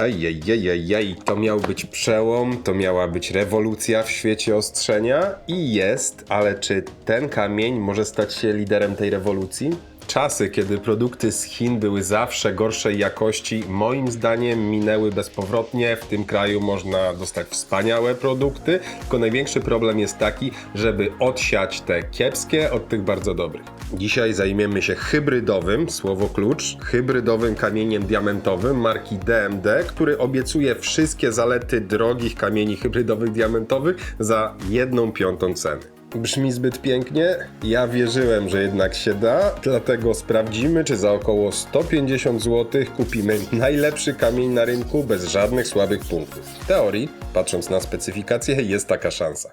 Ajajajajaj, to miał być przełom, to miała być rewolucja w świecie ostrzenia i jest, ale czy ten kamień może stać się liderem tej rewolucji? Czasy, kiedy produkty z Chin były zawsze gorszej jakości, moim zdaniem minęły bezpowrotnie. W tym kraju można dostać wspaniałe produkty, tylko największy problem jest taki, żeby odsiać te kiepskie od tych bardzo dobrych. Dzisiaj zajmiemy się hybrydowym, słowo klucz, hybrydowym kamieniem diamentowym marki DMD, który obiecuje wszystkie zalety drogich kamieni hybrydowych diamentowych za jedną piątą ceny. Brzmi zbyt pięknie? Ja wierzyłem, że jednak się da, dlatego sprawdzimy, czy za około 150 zł kupimy najlepszy kamień na rynku bez żadnych słabych punktów. W teorii, patrząc na specyfikację, jest taka szansa.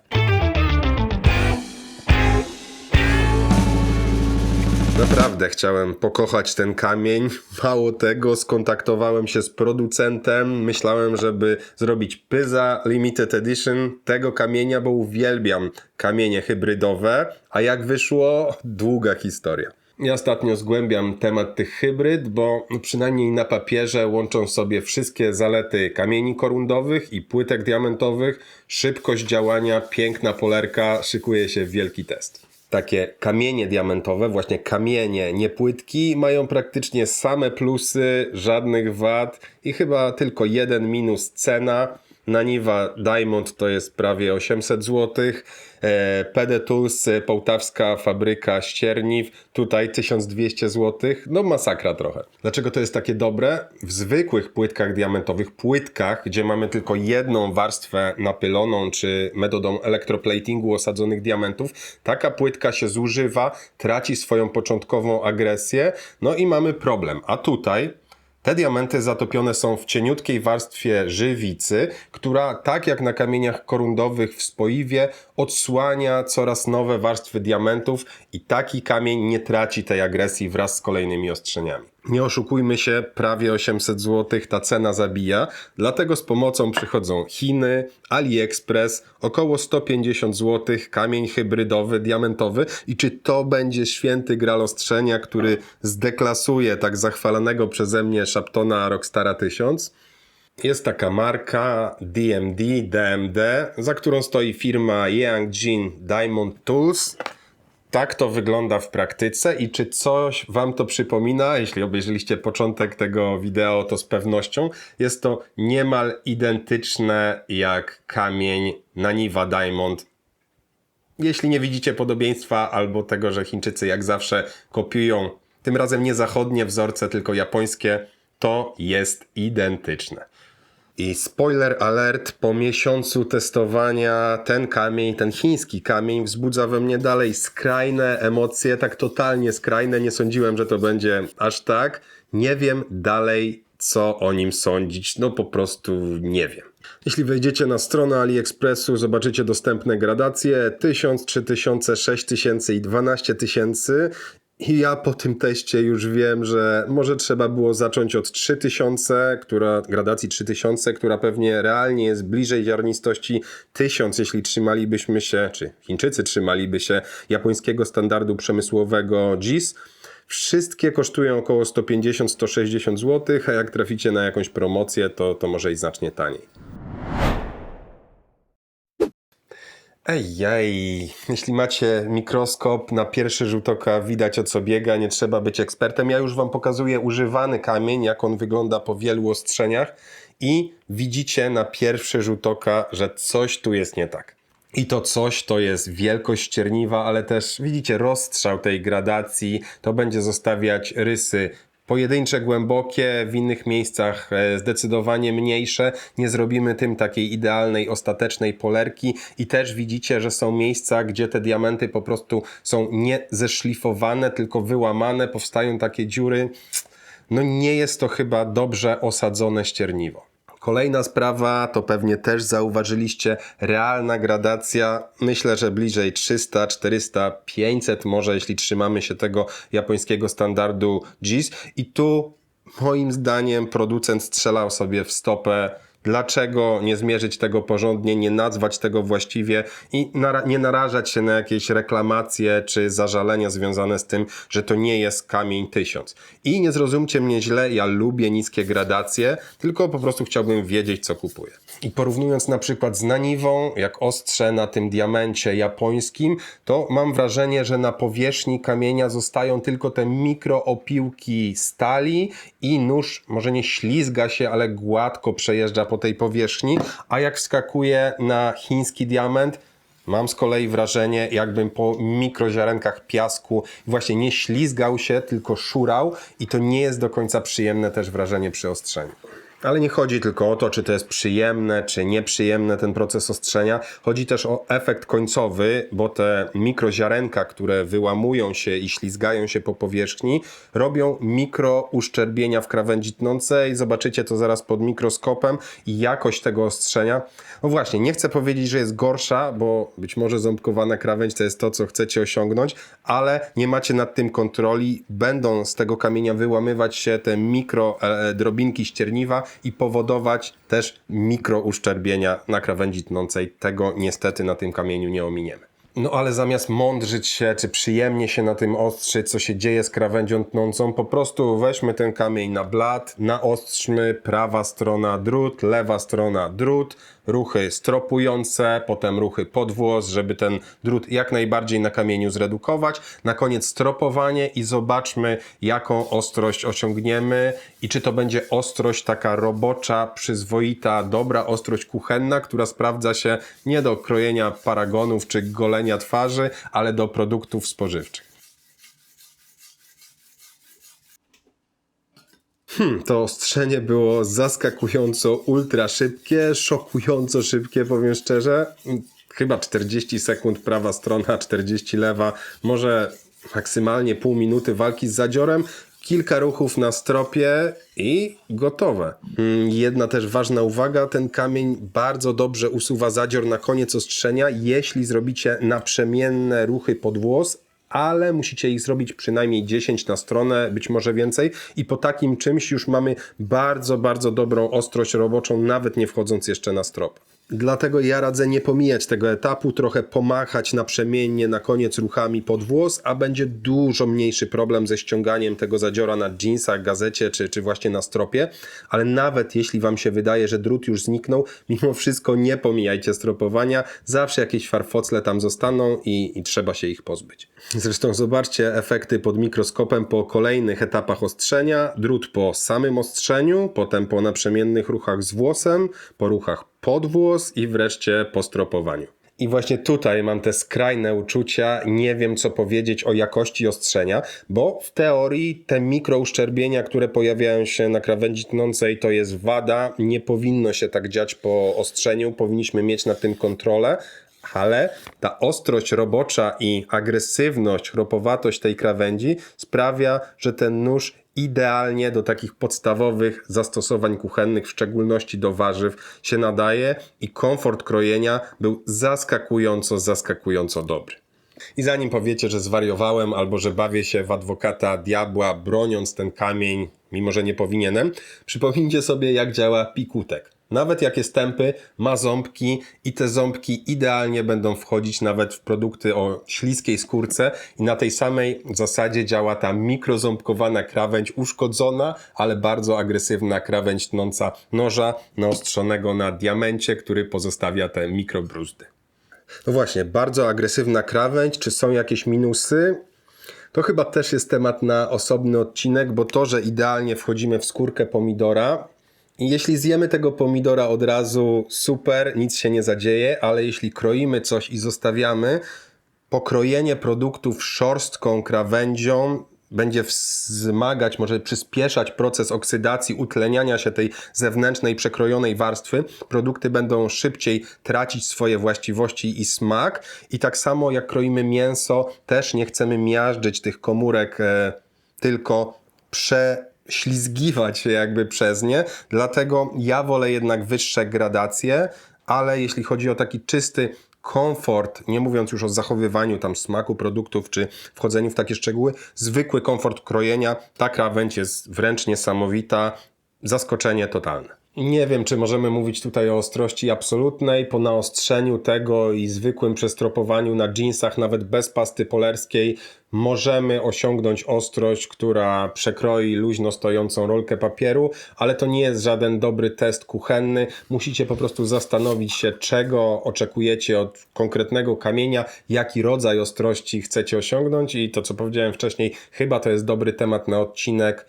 Naprawdę chciałem pokochać ten kamień. Mało tego, skontaktowałem się z producentem. Myślałem, żeby zrobić Pyza Limited Edition tego kamienia, bo uwielbiam kamienie hybrydowe. A jak wyszło? Długa historia. Ja ostatnio zgłębiam temat tych hybryd, bo przynajmniej na papierze łączą sobie wszystkie zalety kamieni korundowych i płytek diamentowych, szybkość działania, piękna polerka, szykuje się wielki test takie kamienie diamentowe, właśnie kamienie, nie płytki, mają praktycznie same plusy, żadnych wad i chyba tylko jeden minus cena. Naniwa Diamond to jest prawie 800 zł. PD Tools, e, połtawska fabryka ścierniw, tutaj 1200 zł. No masakra trochę. Dlaczego to jest takie dobre? W zwykłych płytkach diamentowych, płytkach, gdzie mamy tylko jedną warstwę napyloną, czy metodą elektroplatingu osadzonych diamentów, taka płytka się zużywa, traci swoją początkową agresję, no i mamy problem. A tutaj te diamenty zatopione są w cieniutkiej warstwie żywicy, która, tak jak na kamieniach korundowych w spoiwie, odsłania coraz nowe warstwy diamentów i taki kamień nie traci tej agresji wraz z kolejnymi ostrzeniami. Nie oszukujmy się, prawie 800 zł ta cena zabija, dlatego z pomocą przychodzą Chiny, AliExpress, około 150 zł, kamień hybrydowy, diamentowy i czy to będzie święty gral ostrzenia, który zdeklasuje tak zachwalanego przeze mnie Shaptona Rockstara 1000? Jest taka marka DMD, DMD, za którą stoi firma Yangjin Diamond Tools. Tak to wygląda w praktyce i czy coś Wam to przypomina? Jeśli obejrzeliście początek tego wideo, to z pewnością jest to niemal identyczne jak kamień Naniwa Diamond. Jeśli nie widzicie podobieństwa albo tego, że Chińczycy jak zawsze kopiują tym razem nie zachodnie wzorce, tylko japońskie, to jest identyczne. I spoiler alert, po miesiącu testowania ten kamień, ten chiński kamień wzbudza we mnie dalej skrajne emocje, tak totalnie skrajne, nie sądziłem, że to będzie aż tak. Nie wiem dalej, co o nim sądzić, no po prostu nie wiem. Jeśli wejdziecie na stronę AliExpressu, zobaczycie dostępne gradacje 1000, 3000, 6000 i 12000 i ja po tym teście już wiem, że może trzeba było zacząć od 3000, która, gradacji 3000, która pewnie realnie jest bliżej ziarnistości 1000, jeśli trzymalibyśmy się, czy Chińczycy trzymaliby się japońskiego standardu przemysłowego JIS. Wszystkie kosztują około 150-160 zł, a jak traficie na jakąś promocję, to, to może i znacznie taniej. Ejej, jeśli macie mikroskop, na pierwszy rzut oka widać o co biega, nie trzeba być ekspertem. Ja już Wam pokazuję używany kamień, jak on wygląda po wielu ostrzeniach i widzicie na pierwszy rzut oka, że coś tu jest nie tak. I to coś to jest wielkość ścierniwa, ale też widzicie rozstrzał tej gradacji, to będzie zostawiać rysy pojedyncze, głębokie, w innych miejscach e, zdecydowanie mniejsze. Nie zrobimy tym takiej idealnej, ostatecznej polerki i też widzicie, że są miejsca, gdzie te diamenty po prostu są nie zeszlifowane, tylko wyłamane, powstają takie dziury. No nie jest to chyba dobrze osadzone ścierniwo. Kolejna sprawa, to pewnie też zauważyliście, realna gradacja, myślę, że bliżej 300, 400, 500 może, jeśli trzymamy się tego japońskiego standardu JIS. I tu moim zdaniem producent strzelał sobie w stopę, dlaczego nie zmierzyć tego porządnie, nie nazwać tego właściwie i nara- nie narażać się na jakieś reklamacje czy zażalenia związane z tym, że to nie jest kamień 1000. I nie zrozumcie mnie źle, ja lubię niskie gradacje, tylko po prostu chciałbym wiedzieć, co kupuję. I porównując na przykład z naniwą, jak ostrze na tym diamencie japońskim, to mam wrażenie, że na powierzchni kamienia zostają tylko te mikroopiłki stali i nóż może nie ślizga się, ale gładko przejeżdża po tej powierzchni, a jak wskakuje na chiński diament, Mam z kolei wrażenie, jakbym po mikroziarenkach piasku właśnie nie ślizgał się, tylko szurał i to nie jest do końca przyjemne też wrażenie przy ostrzeniu. Ale nie chodzi tylko o to, czy to jest przyjemne, czy nieprzyjemne ten proces ostrzenia. Chodzi też o efekt końcowy, bo te mikroziarenka, które wyłamują się i ślizgają się po powierzchni, robią mikrouszczerbienia w krawędzi tnącej. Zobaczycie to zaraz pod mikroskopem i jakość tego ostrzenia. No właśnie, nie chcę powiedzieć, że jest gorsza, bo być może ząbkowana krawędź to jest to, co chcecie osiągnąć, ale nie macie nad tym kontroli. Będą z tego kamienia wyłamywać się te mikro e, drobinki ścierniwa i powodować też mikrouszczerbienia na krawędzi tnącej. Tego niestety na tym kamieniu nie ominiemy. No ale zamiast mądrzyć się, czy przyjemnie się na tym ostrzyć, co się dzieje z krawędzią tnącą, po prostu weźmy ten kamień na blat, naostrzmy, prawa strona drut, lewa strona drut, ruchy stropujące, potem ruchy podwłos, żeby ten drut jak najbardziej na kamieniu zredukować. Na koniec stropowanie i zobaczmy, jaką ostrość osiągniemy i czy to będzie ostrość taka robocza, przyzwoita, dobra ostrość kuchenna, która sprawdza się nie do krojenia paragonów czy golenia twarzy, ale do produktów spożywczych. Hmm, to ostrzenie było zaskakująco ultra szybkie, szokująco szybkie, powiem szczerze. Chyba 40 sekund prawa strona, 40 lewa, może maksymalnie pół minuty walki z zadziorem. Kilka ruchów na stropie i gotowe. Mm, Jedna też ważna uwaga, ten kamień bardzo dobrze usuwa zadzior na koniec ostrzenia, jeśli zrobicie naprzemienne ruchy pod włos, ale musicie ich zrobić przynajmniej 10 na stronę, być może więcej i po takim czymś już mamy bardzo, bardzo dobrą ostrość roboczą, nawet nie wchodząc jeszcze na strop. Dlatego ja radzę nie pomijać tego etapu, trochę pomachać naprzemiennie na koniec ruchami pod włos, a będzie dużo mniejszy problem ze ściąganiem tego zadziora na jeansach, gazecie czy, czy właśnie na stropie, ale nawet jeśli Wam się wydaje, że drut już zniknął, mimo wszystko nie pomijajcie stropowania, zawsze jakieś farfocle tam zostaną i, i trzeba się ich pozbyć. Zresztą zobaczcie efekty pod mikroskopem po kolejnych etapach ostrzenia, drut po samym ostrzeniu, potem po naprzemiennych ruchach z włosem, po ruchach pod włos i wreszcie po stropowaniu. I właśnie tutaj mam te skrajne uczucia, nie wiem co powiedzieć o jakości ostrzenia, bo w teorii te mikrouszczerbienia, które pojawiają się na krawędzi tnącej, to jest wada, nie powinno się tak dziać po ostrzeniu, powinniśmy mieć nad tym kontrolę, ale ta ostrość robocza i agresywność, chropowatość tej krawędzi sprawia, że ten nóż idealnie do takich podstawowych zastosowań kuchennych, w szczególności do warzyw, się nadaje i komfort krojenia był zaskakująco, zaskakująco dobry. I zanim powiecie, że zwariowałem albo że bawię się w adwokata diabła, broniąc ten kamień, mimo że nie powinienem, przypomnijcie sobie, jak działa pikutek. Nawet jak jest tępy, ma ząbki i te ząbki idealnie będą wchodzić nawet w produkty o śliskiej skórce i na tej samej zasadzie działa ta mikroząbkowana krawędź uszkodzona, ale bardzo agresywna krawędź tnąca noża naostrzonego na diamencie, który pozostawia te mikrobruzdy. No właśnie, bardzo agresywna krawędź, czy są jakieś minusy? To chyba też jest temat na osobny odcinek, bo to, że idealnie wchodzimy w skórkę pomidora, jeśli zjemy tego pomidora od razu, super, nic się nie zadzieje, ale jeśli kroimy coś i zostawiamy, pokrojenie produktów szorstką krawędzią będzie wzmagać, może przyspieszać proces oksydacji, utleniania się tej zewnętrznej, przekrojonej warstwy. Produkty będą szybciej tracić swoje właściwości i smak. I tak samo jak kroimy mięso, też nie chcemy miażdżyć tych komórek, e, tylko prześlizgiwać się jakby przez nie. Dlatego ja wolę jednak wyższe gradacje, ale jeśli chodzi o taki czysty komfort, nie mówiąc już o zachowywaniu tam smaku produktów czy wchodzeniu w takie szczegóły, zwykły komfort krojenia, ta krawędź jest wręcz niesamowita. zaskoczenie totalne. Nie wiem, czy możemy mówić tutaj o ostrości absolutnej. Po naostrzeniu tego i zwykłym przestropowaniu na jeansach, nawet bez pasty polerskiej, możemy osiągnąć ostrość, która przekroi luźno stojącą rolkę papieru, ale to nie jest żaden dobry test kuchenny. Musicie po prostu zastanowić się, czego oczekujecie od konkretnego kamienia, jaki rodzaj ostrości chcecie osiągnąć i to, co powiedziałem wcześniej, chyba to jest dobry temat na odcinek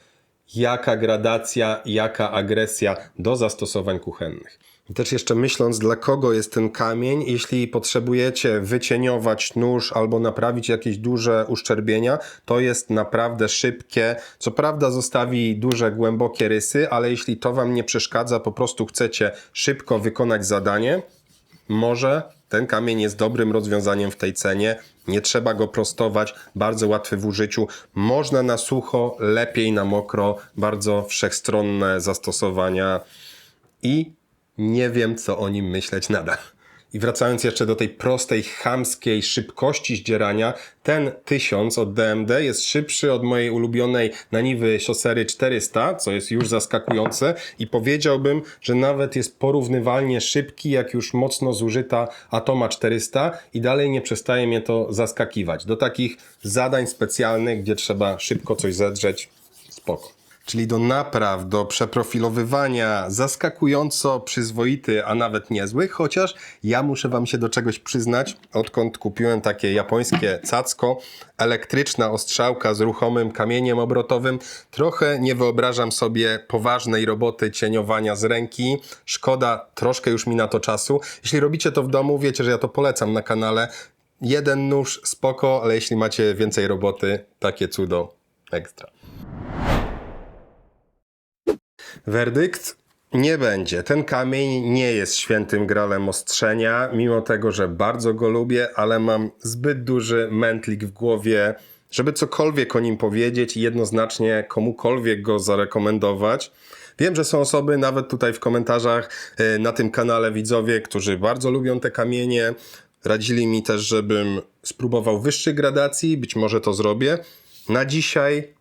jaka gradacja, jaka agresja do zastosowań kuchennych. I też jeszcze myśląc, dla kogo jest ten kamień, jeśli potrzebujecie wycieniować nóż albo naprawić jakieś duże uszczerbienia, to jest naprawdę szybkie. Co prawda zostawi duże, głębokie rysy, ale jeśli to Wam nie przeszkadza, po prostu chcecie szybko wykonać zadanie, może ten kamień jest dobrym rozwiązaniem w tej cenie. Nie trzeba go prostować, bardzo łatwy w użyciu. Można na sucho, lepiej na mokro, bardzo wszechstronne zastosowania i nie wiem, co o nim myśleć nadal. I wracając jeszcze do tej prostej, chamskiej szybkości zdzierania, ten 1000 od DMD jest szybszy od mojej ulubionej naniwy Siosery 400, co jest już zaskakujące. I powiedziałbym, że nawet jest porównywalnie szybki, jak już mocno zużyta Atoma 400 i dalej nie przestaje mnie to zaskakiwać. Do takich zadań specjalnych, gdzie trzeba szybko coś zedrzeć, spoko czyli do napraw, do przeprofilowywania, zaskakująco przyzwoity, a nawet niezły, chociaż ja muszę Wam się do czegoś przyznać, odkąd kupiłem takie japońskie cacko, elektryczna ostrzałka z ruchomym kamieniem obrotowym, trochę nie wyobrażam sobie poważnej roboty cieniowania z ręki, szkoda, troszkę już mi na to czasu. Jeśli robicie to w domu, wiecie, że ja to polecam na kanale, jeden nóż spoko, ale jeśli macie więcej roboty, takie cudo ekstra. Werdykt nie będzie. Ten kamień nie jest świętym gralem ostrzenia, mimo tego, że bardzo go lubię, ale mam zbyt duży mętlik w głowie, żeby cokolwiek o nim powiedzieć i jednoznacznie komukolwiek go zarekomendować. Wiem, że są osoby, nawet tutaj w komentarzach y, na tym kanale widzowie, którzy bardzo lubią te kamienie. Radzili mi też, żebym spróbował wyższych gradacji, być może to zrobię. Na dzisiaj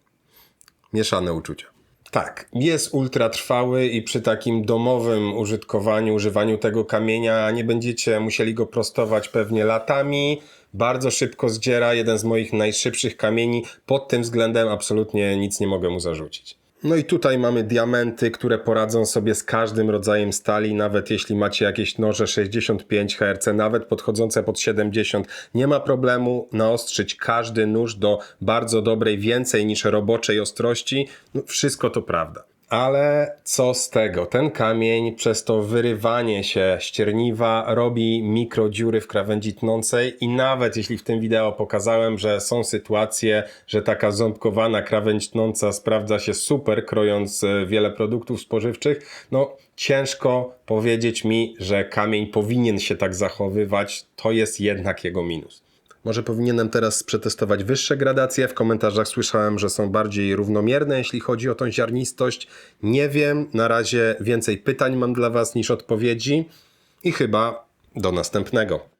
mieszane uczucia. Tak, jest ultratrwały i przy takim domowym użytkowaniu, używaniu tego kamienia nie będziecie musieli go prostować pewnie latami. Bardzo szybko zdziera, jeden z moich najszybszych kamieni. Pod tym względem absolutnie nic nie mogę mu zarzucić. No i tutaj mamy diamenty, które poradzą sobie z każdym rodzajem stali, nawet jeśli macie jakieś noże 65 Hz, nawet podchodzące pod 70, nie ma problemu naostrzyć każdy nóż do bardzo dobrej, więcej niż roboczej ostrości. No, wszystko to prawda. Ale co z tego? Ten kamień przez to wyrywanie się ścierniwa robi mikrodziury w krawędzi tnącej i nawet jeśli w tym wideo pokazałem, że są sytuacje, że taka ząbkowana krawędź tnąca sprawdza się super, krojąc e, wiele produktów spożywczych, no ciężko powiedzieć mi, że kamień powinien się tak zachowywać, to jest jednak jego minus. Może powinienem teraz przetestować wyższe gradacje. W komentarzach słyszałem, że są bardziej równomierne, jeśli chodzi o tą ziarnistość. Nie wiem, na razie więcej pytań mam dla Was niż odpowiedzi i chyba do następnego.